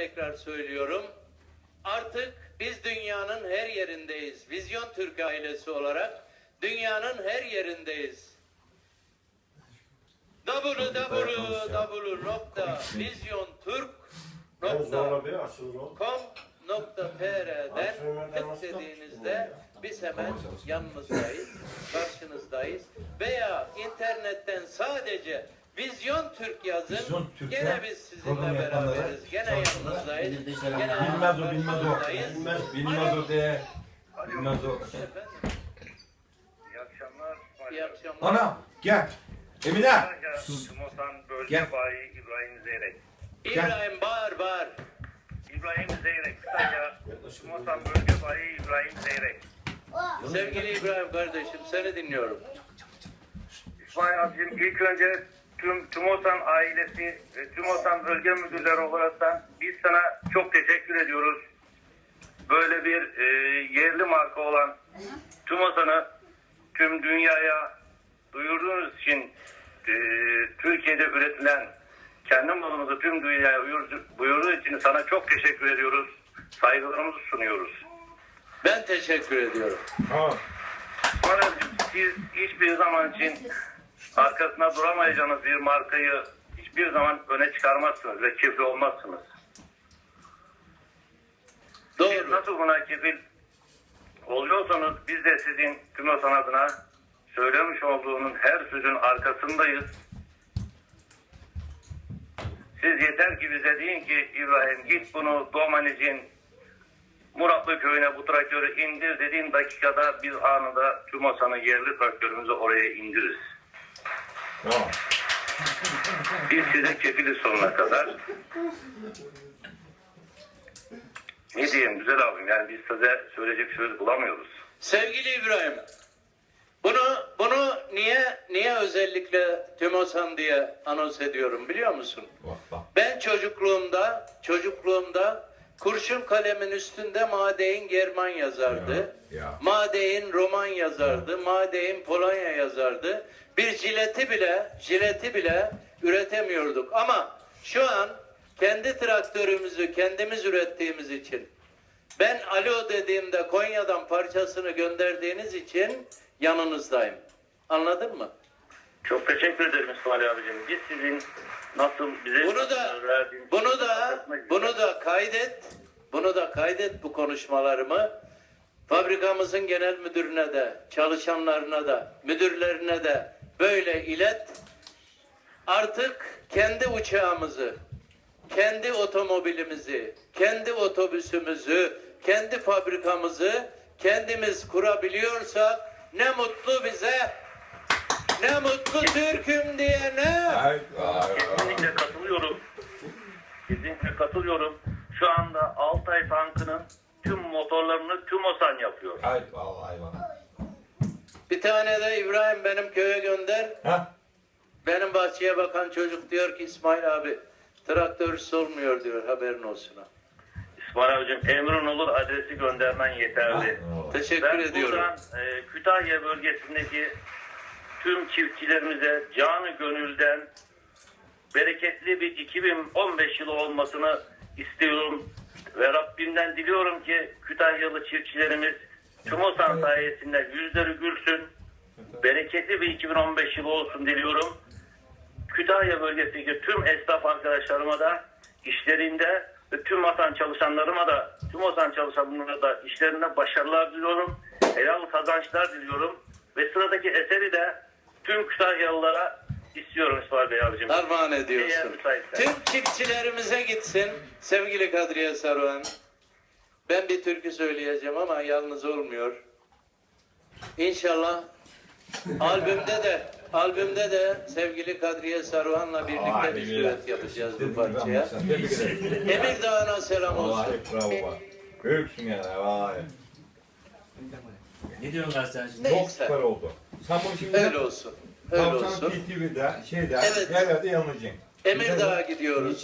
tekrar söylüyorum. Artık biz dünyanın her yerindeyiz. Vizyon Türk ailesi olarak dünyanın her yerindeyiz. www.vizyonturk.com.tr'den tıkladığınızda biz hemen yanınızdayız, karşınızdayız. Veya internetten sadece Vizyon Türk yazın. Vizyon Türk'e Gene biz sizinle program yapanlara, beraberiz. Gene çalışanlara yanınızdayız. bir de selam. Gene Bilmez o, bilmez o. karşınızdayız. Bilmez, bilmez o de. Bilmez o. Efendim, İyi akşamlar. İyi akşamlar. Ana gel. Emine. Sus. Tumosan Bölge Gel. Bayi İbrahim Zeyrek. İbrahim bağır bağır. İbrahim Zeyrek. Kısaca Tumosan Bölge Bayi İbrahim Zeyrek. Sevgili İbrahim kardeşim seni dinliyorum. İsmail abicim ilk önce tüm Tumosan ailesi ve Tumosan bölge müdürleri olarak biz sana çok teşekkür ediyoruz. Böyle bir e, yerli marka olan Tumosan'ı tüm dünyaya duyurduğunuz için e, Türkiye'de üretilen kendi malımızı tüm dünyaya buyurduğu için sana çok teşekkür ediyoruz. Saygılarımızı sunuyoruz. Ben teşekkür ediyorum. Ha. Sonra siz hiçbir zaman için arkasında duramayacağınız bir markayı hiçbir zaman öne çıkarmazsınız ve kefil olmazsınız. Siz Doğru. nasıl buna kefil oluyorsanız biz de sizin Tümosan adına söylemiş olduğunun her sözün arkasındayız. Siz yeter ki bize deyin ki İbrahim git bunu Domanic'in Muratlı köyüne bu traktörü indir dediğin dakikada biz anında Tümosan'ı yerli traktörümüzü oraya indiririz. Tamam. Biz size kefiliz sonuna kadar. Ne diyeyim güzel abim yani biz size söyleyecek söz bulamıyoruz. Sevgili İbrahim. Bunu bunu niye niye özellikle Tümosan diye anons ediyorum biliyor musun? Bak bak. Ben çocukluğumda çocukluğumda kurşun kalemin üstünde Madein German yazardı. Ya, ya. Madein roman yazardı. Madein Polonya yazardı. Bir jileti bile jileti bile üretemiyorduk. Ama şu an kendi traktörümüzü kendimiz ürettiğimiz için ben alo dediğimde Konya'dan parçasını gönderdiğiniz için yanınızdayım. Anladın mı? Çok teşekkür ederim İsmail abicim. Biz sizin nasıl bize Bunu da bunu da bunu da kaydet. Bunu da kaydet bu konuşmalarımı. Fabrikamızın genel müdürüne de, çalışanlarına da, müdürlerine de böyle ilet. Artık kendi uçağımızı, kendi otomobilimizi, kendi otobüsümüzü, kendi fabrikamızı kendimiz kurabiliyorsak ne mutlu bize. Ne mutlu Türk'üm diyene. Ay, ay. Kesinlikle katılıyorum. Kesinlikle katılıyorum. Şu anda Altay tankının tüm motorlarını Tümosan yapıyor. Ay vallahi bana. Bir tane de İbrahim benim köye gönder. Ha? Benim bahçeye bakan çocuk diyor ki İsmail abi traktörüsü olmuyor diyor haberin olsun ha. İsmail abicim emrin olur adresi göndermen yeterli. Ha, Teşekkür Ben ediyorum. buradan e, Kütahya bölgesindeki tüm çiftçilerimize canı gönülden bereketli bir 2015 yılı olmasını istiyorum. Ve Rabbimden diliyorum ki Kütahyalı çiftçilerimiz Tümosan sayesinde yüzleri gülsün. Bereketli bir 2015 yılı olsun diliyorum. Kütahya bölgesindeki tüm esnaf arkadaşlarıma da işlerinde ve tüm vatan çalışanlarıma da tüm vatan çalışanlarına da işlerinde başarılar diliyorum. Helal kazançlar diliyorum. Ve sıradaki eseri de tüm Kütahyalılara istiyorum İsmail Bey abicim. Armağan ediyorsun. Tüm çiftçilerimize gitsin sevgili Kadriye Saruhan. Ben bir türkü söyleyeceğim ama yalnız olmuyor. İnşallah albümde de albümde de sevgili Kadriye Saruhan'la birlikte Vay bir düet yapacağız bu parçaya. Emir Dağı'na selam olsun. Bravo bak. Büyüksün yani vay. Ne diyorsun gazeteci? Çok süper oldu. Sen bunu şimdi öyle olsun. Öyle Tavşan olsun. TV'de şeyde Evet. her yerde yanılacaksın. Emir Dağ'a gidiyoruz.